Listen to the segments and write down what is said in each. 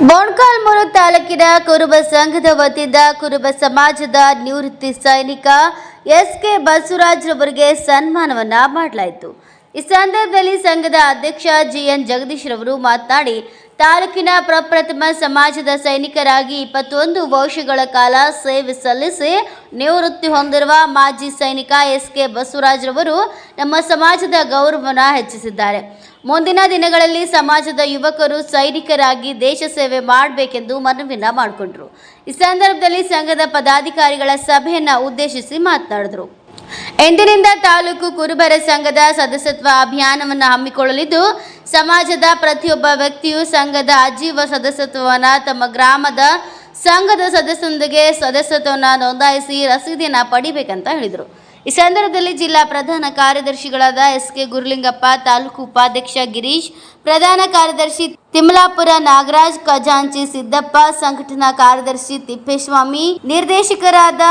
ಮೊಣಕಾಲ್ಮೂರು ತಾಲೂಕಿನ ಕುರುಬ ಸಂಘದ ವತಿಯಿಂದ ಕುರುಬ ಸಮಾಜದ ನಿವೃತ್ತಿ ಸೈನಿಕ ಎಸ್ ಕೆ ಬಸವರಾಜ್ ಸನ್ಮಾನವನ್ನು ಸನ್ಮಾನವನ್ನ ಮಾಡಲಾಯಿತು. ಈ ಸಂದರ್ಭದಲ್ಲಿ ಸಂಘದ ಅಧ್ಯಕ್ಷ ಜಿಎನ್ ಜಗದೀಶ್ ರವರು ಮಾತನಾಡಿ, ತಾಲೂಕಿನ ಪ್ರಪ್ರಥಮ ಸಮಾಜದ ಸೈನಿಕರಾಗಿ ಇಪ್ಪತ್ತೊಂದು ವರ್ಷಗಳ ಕಾಲ ಸೇವೆ ಸಲ್ಲಿಸಿ ನಿವೃತ್ತಿ ಹೊಂದಿರುವ ಮಾಜಿ ಸೈನಿಕ ಎಸ್ ಕೆ ಬಸವರಾಜ್ ರವರು ನಮ್ಮ ಸಮಾಜದ ಗೌರವವನ್ನು ಹೆಚ್ಚಿಸಿದ್ದಾರೆ. ಮುಂದಿನ ದಿನಗಳಲ್ಲಿ ಸಮಾಜದ ಯುವಕರು ಸೈನಿಕರಾಗಿ ದೇಶ ಸೇವೆ ಮಾಡಬೇಕೆಂದು ಮನವಿನ ಮಾಡಿಕೊಂಡರು. ಈ ಸಂದರ್ಭದಲ್ಲಿ ಸಂಘದ ಪದಾಧಿಕಾರಿಗಳ ಸಭೆಯನ್ನು ಉದ್ದೇಶಿಸಿ ಮಾತನಾಡಿದರು. ಎಂದಿನಿಂದ ತಾಲೂಕು ಕುರುಬರ ಸಂಘದ ಸದಸ್ಯತ್ವ ಅಭಿಯಾನವನ್ನು ಹಮ್ಮಿಕೊಳ್ಳಲಿದ್ದು, ಸಮಾಜದ ಪ್ರತಿಯೊಬ್ಬ ವ್ಯಕ್ತಿಯು ಸಂಘದ ಅಜೀವ ಸದಸ್ಯತ್ವವನ್ನು ತಮ್ಮ ಗ್ರಾಮದ ಸಂಘದ ಸದಸ್ಯರೊಂದಿಗೆ ಸದಸ್ಯತ್ವವನ್ನು ನೋಂದಾಯಿಸಿ ರಸೀದಿಯನ್ನು ಪಡಿಬೇಕಂತ ಹೇಳಿದರು. ಈ ಸಂದರ್ಭದಲ್ಲಿ ಜಿಲ್ಲಾ ಪ್ರಧಾನ ಕಾರ್ಯದರ್ಶಿಗಳಾದ ಎಸ್ ಕೆ ಗುರುಲಿಂಗಪ್ಪ, ತಾಲೂಕು ಉಪಾಧ್ಯಕ್ಷ ಗಿರೀಶ್, ಪ್ರಧಾನ ಕಾರ್ಯದರ್ಶಿ ತಿಮ್ಲಾಪುರ ನಾಗರಾಜ್, ಖಜಾಂಚಿ ಸಿದ್ದಪ್ಪ, ಸಂಘಟನಾ ಕಾರ್ಯದರ್ಶಿ ತಿಪ್ಪೇಸ್ವಾಮಿ, ನಿರ್ದೇಶಕರಾದ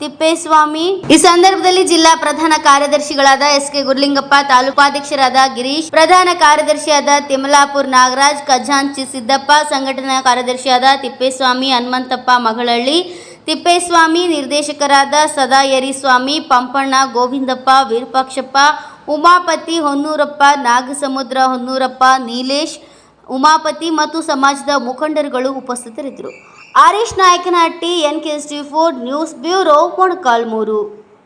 ತಿಪ್ಪೇಸ್ವಾಮಿ. ಈ ಸಂದರ್ಭದಲ್ಲಿ ಜಿಲ್ಲಾ ಪ್ರಧಾನ ಕಾರ್ಯದರ್ಶಿಗಳಾದ ಎಸ್ ಕೆ ಗುರ್ಲಿಂಗಪ್ಪ, ತಾಲೂಕಾಧ್ಯಕ್ಷರಾದ ಗಿರೀಶ್, ಪ್ರಧಾನ ಕಾರ್ಯದರ್ಶಿಯಾದ ತಿಮಲಾಪುರ್ ನಾಗರಾಜ್, ಖಜಾಂಚಿ ಸಿದ್ದಪ್ಪ, ಸಂಘಟನಾ ಕಾರ್ಯದರ್ಶಿಯಾದ ತಿಪ್ಪೇಸ್ವಾಮಿ ಹನುಮಂತಪ್ಪ ಮಗಳಳ್ಳಿ, ತಿಪ್ಪೇಸ್ವಾಮಿ ನಿರ್ದೇಶಕರಾದ ಸದಾ ಯರಿಸ್ವಾಮಿ, ಪಂಪಣ್ಣ ಗೋವಿಂದಪ್ಪ, ವಿರೂಪಾಕ್ಷಪ್ಪ, ಉಮಾಪತಿ ಹೊನ್ನೂರಪ್ಪ, ನಾಗಸಮುದ್ರ ಹೊನ್ನೂರಪ್ಪ, ನೀಲೇಶ್ ಉಮಾಪತಿ ಮತ್ತು ಸಮಾಜದ ಮುಖಂಡರುಗಳು ಉಪಸ್ಥಿತರಿದ್ದರು. Harish Nayakanahatti N K four news bureau Molakalmuru.